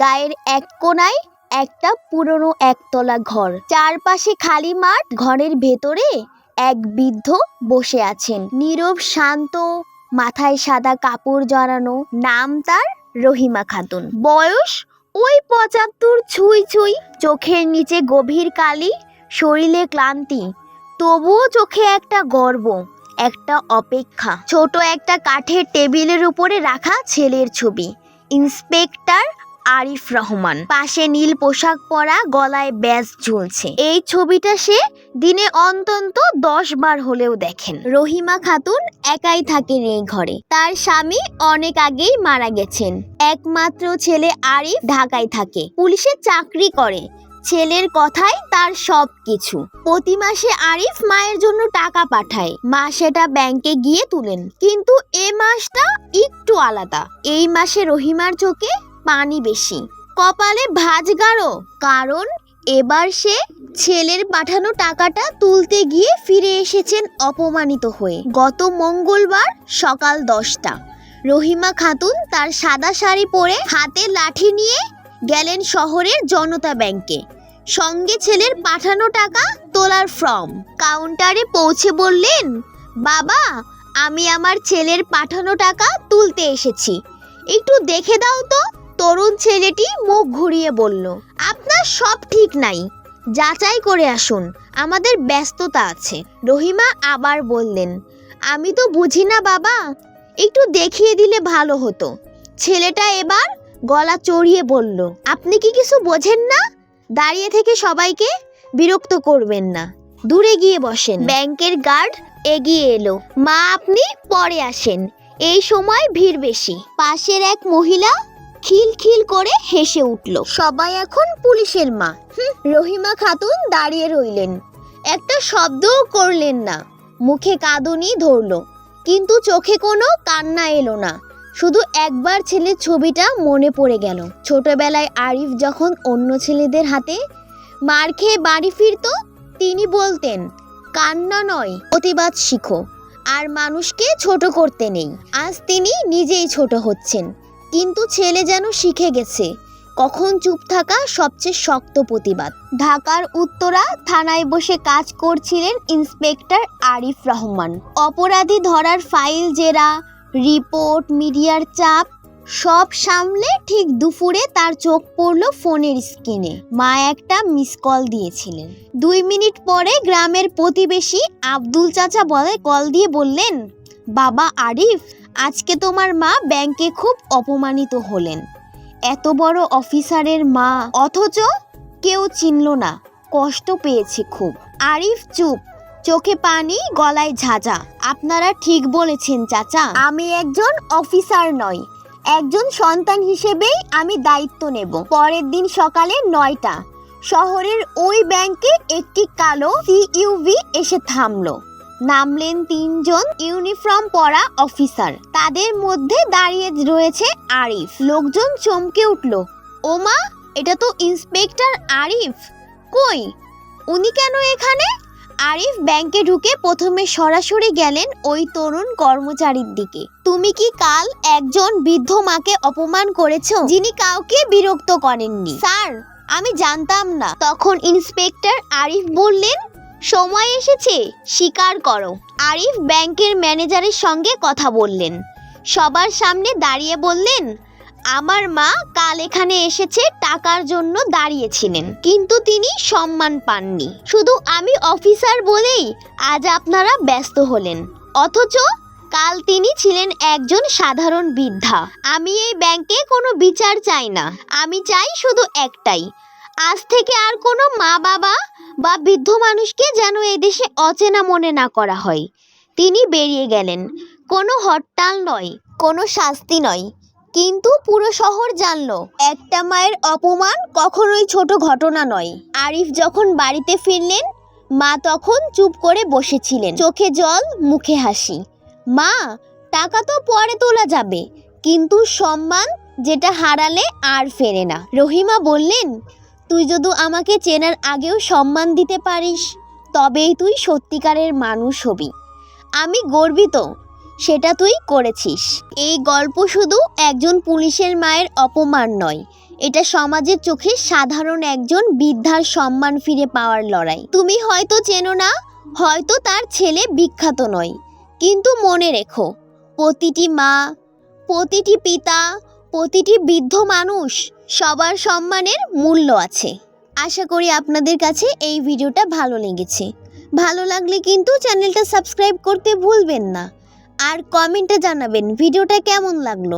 গায়ের এক কোনায় একটা পুরনো একতলা ঘর। চারপাশে খালি মাঠ, ঘরের ভেতরে এক বৃদ্ধ বসে আছেন। নীরব, শান্ত, মাথায় সাদা কাপড় জড়ানো, নাম তার রহিমা খাতুন। বয়স ওই পঁচাত্তর ছুঁই ছুঁই। চোখের নিচে গভীর কালি, শরীরে ক্লান্তি। তবুও চোখে একটা গর্ব, একটা অপেক্ষা। ছোট একটা কাঠের টেবিলের উপরে রাখা ছেলের ছবি। ইন্সপেক্টর আরিফ রহমান। পাশে নীল পোশাক পরা, গলায় ব্যাজ ঝুলছে। এই ছবিটা সে দিনে অন্তত দশ বার হলেও দেখেন। রহিমা খাতুন একাই থাকেন এই ঘরে। তার স্বামী অনেক আগেই মারা গেছেন। একমাত্র ছেলে আরিফ ঢাকায় থাকে। পুলিশে চাকরি করে। ছেলের কথাই তার সব কিছু। প্রতি মাসে আরিফ মায়ের জন্য টাকা পাঠায়। মা সেটা ব্যাংকে গিয়ে তুলেন। কিন্তু এ মাসটা একটু আলাদা। এই মাসে রহিমার চোখে পানি বেশি। কপালে ভাঁজ গাঢ়, কারণ এবার সে ছেলের পাঠানো টাকাটা তুলতে গিয়ে ফিরে এসেছেন অপমানিত হয়ে। গত মঙ্গলবার সকাল দশটা, রহিমা খাতুন তার সাদা শাড়ি পরে হাতে লাঠি নিয়ে গেলেন শহরের জনতা ব্যাংকে। সঙ্গে ছেলের পাঠানো টাকা তোলার ফর্ম। কাউন্টারে পৌঁছে বললেন, বাবা, আমি আমার ছেলের পাঠানো টাকা তুলতে এসেছি। একটু দেখে দাও তো। তরুণ ছেলেটি মুখ ঘুরিয়ে বলল, আপনার সব ঠিক নাই। যাচাই করে আসুন। আমাদের ব্যস্ততা আছে। রহিমা আবার বললেন, আমি তো বুঝি না বাবা। একটু দেখিয়ে দিলে ভালো হতো। ছেলেটা এবার গলা চড়িয়ে বলল, আপনি কি কিছু বোঝেন না? দাঁড়িয়ে থেকে সবাইকে বিরক্ত করবেন না। দূরে গিয়ে বসেন। ব্যাংকের গার্ড এগিয়ে এলো, মা, আপনি পরে আসেন। এই সময় ভিড় বেশি। পাশের এক মহিলা খিলখিল করে হেসে উঠল। সবাই এখন পুলিশের মা। রহিমা খাতুন দাঁড়িয়ে রইলেন। একটা শব্দও করলেন না। মুখে কাঁদুনি ধরলো। কিন্তু চোখে কোনো কান্না এলো না। শুধু একবার ছেলের ছবিটা মনে পড়ে গেল। ছোটবেলায় আরিফ যখন অন্য ছেলেদের হাতে মার খেয়ে বাড়ি ফিরতো, তিনি বলতেন, কান্না নয়, প্রতিবাদ শিখো। আর মানুষকে ছোট করতে নেই। আজ তিনি নিজেই ছোট হচ্ছেন। কিন্তু ছেলে যেন শিখে গেছে। কখন চুপ থাকা সবচেয়ে শক্ত প্রতিবাদ। ঢাকার উত্তরা থানায় বসে কাজ করছিলেন ইন্সপেক্টর আরিফ রহমান। অপরাধী ধরার ফাইল জেরা, রিপোর্ট, মিডিয়ার চাপ, সব সামলে ঠিক দুপুরে তার চোখ পড়ল ফোনের স্ক্রিনে। মা একটা মিস কল দিয়েছিলেন। দুই মিনিট পরে গ্রামের প্রতিবেশী আব্দুল চাচা বলে কল দিয়ে বললেন, বাবা আরিফ আজকে তোমার মা ব্যাংকে খুব অপমানিত হলেন। এত বড় অফিসারের মা। অথচ কেউ চিনল না। কষ্ট পেয়েছে খুব। আরিফ, চুপ। চোখে পানি, গলায় ঝাঁঝা। আপনারা ঠিক বলেছেন, চাচা। আমি একজন অফিসার নই। একজন সন্তান হিসেবেই আমি দায়িত্ব নেব। পরের দিন সকালে নয়টা, শহরের ওই ব্যাংকে একটি কালো সিইউভি এসে থামলো। নামলেন তিনজন ইউনিফর্ম পরা অফিসার। তাদের মধ্যে দাঁড়িয়ে রয়েছে আরিফ। লোকজন চমকে উঠল, ওমা, এটা তো ইন্সপেক্টর আরিফ। কই? উনি কেন এখানে? আরিফ ব্যাংকে ঢুকে প্রথমে সরাসরি গেলেন ওই তরুণ কর্মচারীর দিকে। তুমি কি কাল একজন বৃদ্ধ মাকে অপমান করেছ, যিনি কাউকে বিরক্ত করেননি? স্যার, আমি জানতাম না। তখন ইন্সপেক্টর আরিফ বললেন সময় এসেছে, স্বীকার করো। আরিফ ব্যাংকের ম্যানেজারের সঙ্গে কথা বললেন। সবার সামনে দাঁড়িয়ে বললেন, আমার মা কাল এখানে এসেছে, টাকার জন্য দাঁড়িয়েছিলেন, কিন্তু তিনি সম্মান পাননি। শুধু আমি অফিসার বলেই আজ আপনারা ব্যস্ত হলেন। অথচ কাল তিনি ছিলেন একজন সাধারণ বৃদ্ধা। আমি এই ব্যাংকে কোনো বিচার চাই না। আমি চাই শুধু একটাই আজ থেকে আর কোনো মা বাবা বা বৃদ্ধ মানুষকে যেন এদেশে অচেনা মনে না করা হয়। তিনি বেরিয়ে গেলেন। কোনো হরতাল নয়, কোনো শাস্তি নয়। কিন্তু পুরো শহর জানল, একটা মায়ের অপমান কখনোই ছোট ঘটনা নয়। আরিফ যখন বাড়িতে ফিরলেন, মা তখন চুপ করে বসেছিলেন। চোখে জল, মুখে হাসি। মা, টাকা তো পরে তোলা যাবে, কিন্তু সম্মান যেটা হারালে আর ফেরে না। রহিমা বললেন তুই যদি আমাকে চেনার আগেও সম্মান দিতে পারিস, তবেই তুই সত্যিকারের মানুষ হবি। আমি গর্বিত, সেটা তুই করেছিস। এই গল্প শুধু একজন পুলিশের মায়ের অপমান নয়, এটা সমাজের চোখে সাধারণ একজন বৃদ্ধার সম্মান ফিরে পাওয়ার লড়াই। তুমি হয়তো চেনো না, হয়তো তার ছেলে বিখ্যাত নয়, কিন্তু মনে রেখো, প্রতিটি মা, প্রতিটি পিতা প্রতিটি বৃদ্ধ মানুষ সবার সম্মানের মূল্য আছে। আশা করি আপনাদের কাছে এই ভিডিওটা ভালো লেগেছে। ভালো লাগলে কিন্তু চ্যানেলটা সাবস্ক্রাইব করতে ভুলবেন না। আর কমেন্টে জানাবেন ভিডিওটা কেমন লাগল।